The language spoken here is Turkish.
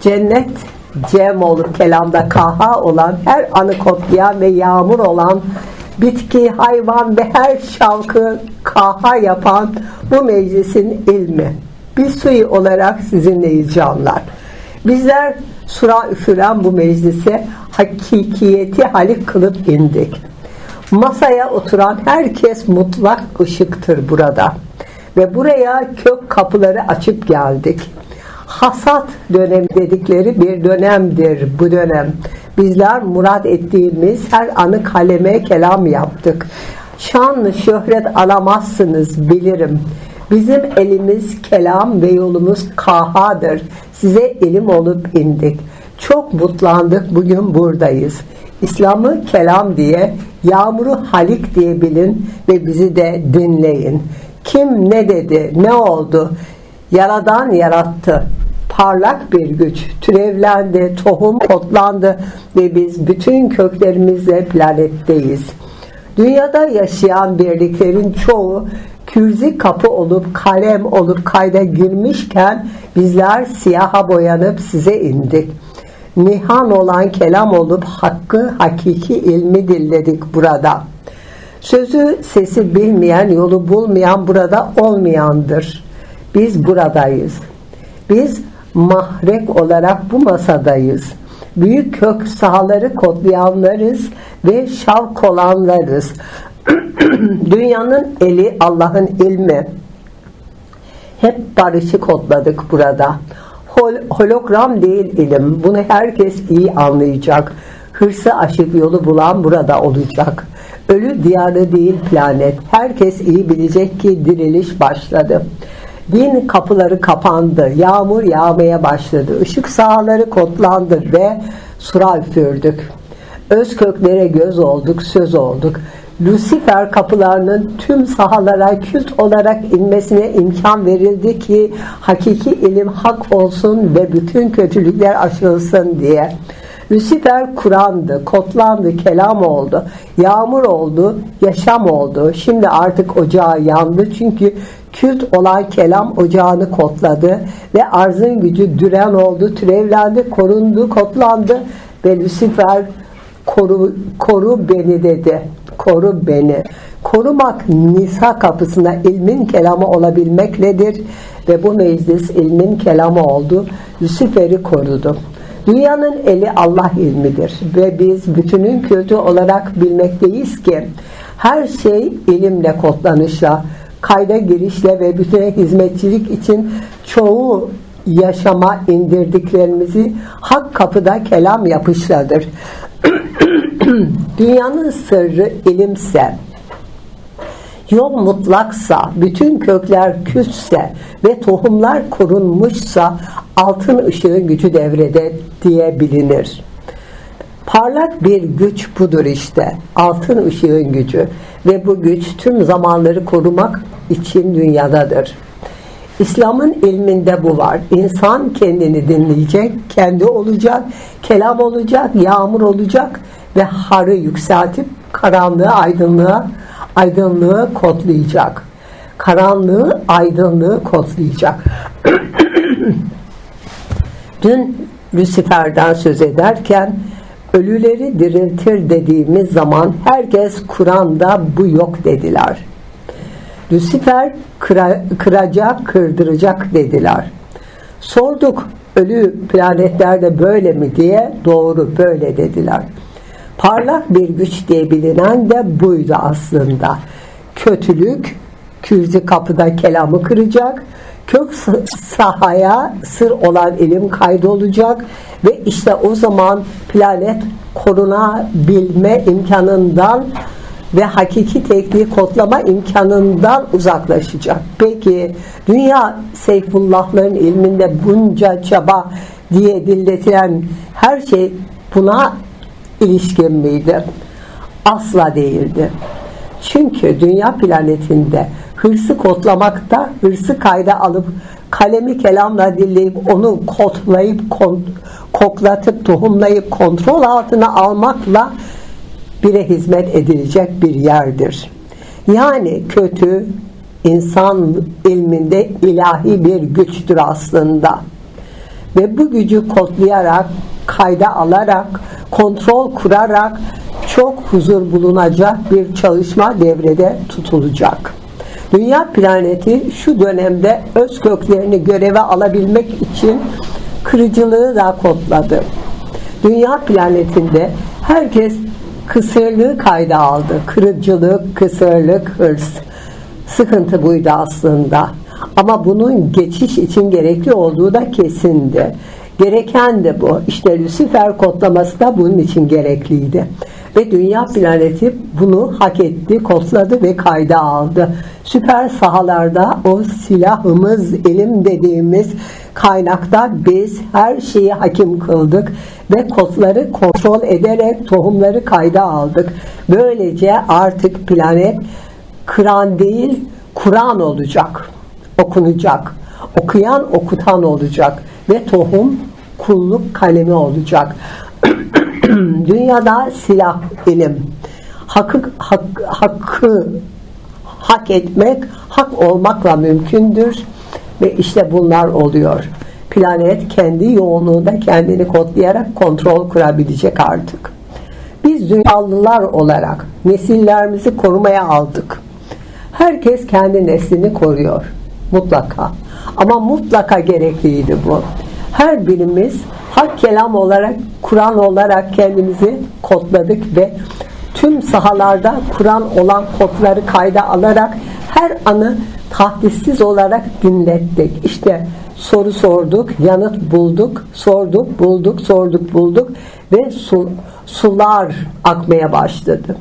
Cennet cem olup kelamda kaha olan her anı kodlayan ve yağmur olan bitki, hayvan ve her şavkı kaha yapan bu meclisin ilmi. Bir suyu olarak sizinleyiz canlar. Bizler sura üfüren bu meclise hakikiyeti halik kılıp indik. Masaya oturan herkes mutlak ışıktır burada. Ve buraya kök kapıları açıp geldik. Hasat dönemi dedikleri bir dönemdir bu dönem. Bizler murat ettiğimiz her anı kaleme kelam yaptık. Şan şöhret alamazsınız bilirim. Bizim elimiz kelam ve yolumuz kahadır. Size ilim olup indik. Çok mutlandık bugün buradayız. İslam'ı kelam diye, yağmuru halik diye bilin ve bizi de dinleyin. Kim ne dedi, ne oldu? Yaradan yarattı. Parlak bir güç türevlendi, tohum kotlandı ve biz bütün köklerimizle planetteyiz. Dünyada yaşayan birliklerin çoğu kürzi kapı olup kalem olup kayda girmişken bizler siyaha boyanıp size indik. Nihan olan kelam olup hakkı hakiki ilmi dilledik burada. Sözü sesi bilmeyen yolu bulmayan burada olmayandır. Biz buradayız. Biz mahrek olarak bu masadayız. Büyük kök sahaları kodlayanlarız ve şavk olanlarız. Dünyanın eli Allah'ın ilmi. Hep barışı kodladık burada. Hol hologram değil ilim. Bunu herkes iyi anlayacak. Hırsı aşıp yolu bulan burada olacak. Ölü diyarı değil planet. Herkes iyi bilecek ki diriliş başladı. Din kapıları kapandı. Yağmur yağmaya başladı. Işık sahaları kotlandı ve sura üfürdük. Öz köklere göz olduk, söz olduk. Lucifer kapılarının tüm sahalara kült olarak inmesine imkan verildi ki hakiki ilim hak olsun ve bütün kötülükler aşılsın diye. Lucifer Kur'an'dı, kotlandı, kelam oldu, yağmur oldu, yaşam oldu. Şimdi artık ocağı yandı çünkü kült olan kelam ocağını kotladı ve arzın gücü düren oldu, türevlendi, korundu, kotlandı ve Lucifer koru, koru beni dedi. Koru beni. Korumak Nisa kapısında ilmin kelamı olabilmekledir ve bu meclis ilmin kelamı oldu. Lucifer'i korudu. Dünyanın eli Allah ilmidir ve biz bütünün kötü olarak bilmekteyiz ki her şey ilimle kodlanışla, kayda girişle ve bütüne hizmetçilik için çoğu yaşama indirdiklerimizi hak kapıda kelam yapışladır. Dünyanın sırrı ilimse, yol mutlaksa, bütün kökler küsse ve tohumlar korunmuşsa altın ışığın gücü devrede diye bilinir. Parlak bir güç budur işte. Altın ışığın gücü ve bu güç tüm zamanları korumak için dünyadadır. İslam'ın ilminde bu var. İnsan kendini dinleyecek, kendi olacak, kelam olacak, yağmur olacak ve harı yükseltip karanlığı aydınlığa, aydınlığı kodlayacak. Karanlığı aydınlığı kodlayacak. Dün Lucifer'den söz ederken ölüleri diriltir dediğimiz zaman herkes Kur'an'da bu yok dediler. Lucifer kıra, kıracak, kırdıracak dediler. Sorduk ölü planetlerde böyle mi diye doğru böyle dediler. Parlak bir güç diye bilinen de buydu aslında. Kötülük kürzi kapıda kelamı kıracak, kök sahaya sır olan ilim kaydolacak ve işte o zaman planet korunabilme imkanından ve hakiki tekniği kodlama imkanından uzaklaşacak. Peki dünya Seyfullahların ilminde bunca çaba diye dilletilen her şey buna ilişkin miydi? Asla değildi. Çünkü dünya planetinde hırsı kodlamakta, hırsı kayda alıp kalemi kelamla dilleyip onu kodlayıp kont koklatıp tohumlayıp kontrol altına almakla bire hizmet edilecek bir yerdir. Yani kötü insan ilminde ilahi bir güçtür aslında. ve bu gücü kodlayarak, kayda alarak, kontrol kurarak çok huzur bulunacak bir çalışma devrede tutulacak. Dünya planeti şu dönemde öz köklerini göreve alabilmek için kırıcılığı da kodladı. Dünya planetinde herkes kısırlığı kayda aldı. Kırıcılık, kısırlık, hırs. Sıkıntı buydu aslında. Ama bunun geçiş için gerekli olduğu da kesindi. Gereken de bu. İşte Lucifer kodlaması da bunun için gerekliydi. Ve dünya planeti bunu hak etti, kodladı ve kayda aldı. Süper sahalarda o silahımız, elim dediğimiz kaynakta biz her şeyi hakim kıldık ve kodları kontrol ederek tohumları kayda aldık. Böylece artık planet Kur'an değil, Kur'an olacak. Okunacak. Okuyan okutan olacak. Ve tohum kulluk kalemi olacak. Dünyada silah, ilim. Hakkı, hak, hakkı hak etmek, hak olmakla mümkündür. Ve işte bunlar oluyor. Planet kendi yoğunluğunda kendini kodlayarak kontrol kurabilecek artık. Biz dünyalılar olarak nesillerimizi korumaya aldık. Herkes kendi neslini koruyor. Mutlaka. Ama mutlaka gerekliydi bu. Her birimiz hak kelam olarak, Kur'an olarak kendimizi kodladık ve tüm sahalarda Kur'an olan kodları kayda alarak her anı tahdissiz olarak dinlettik. İşte soru sorduk, yanıt bulduk, sorduk, bulduk, sorduk, bulduk ve su, sular akmaya başladı.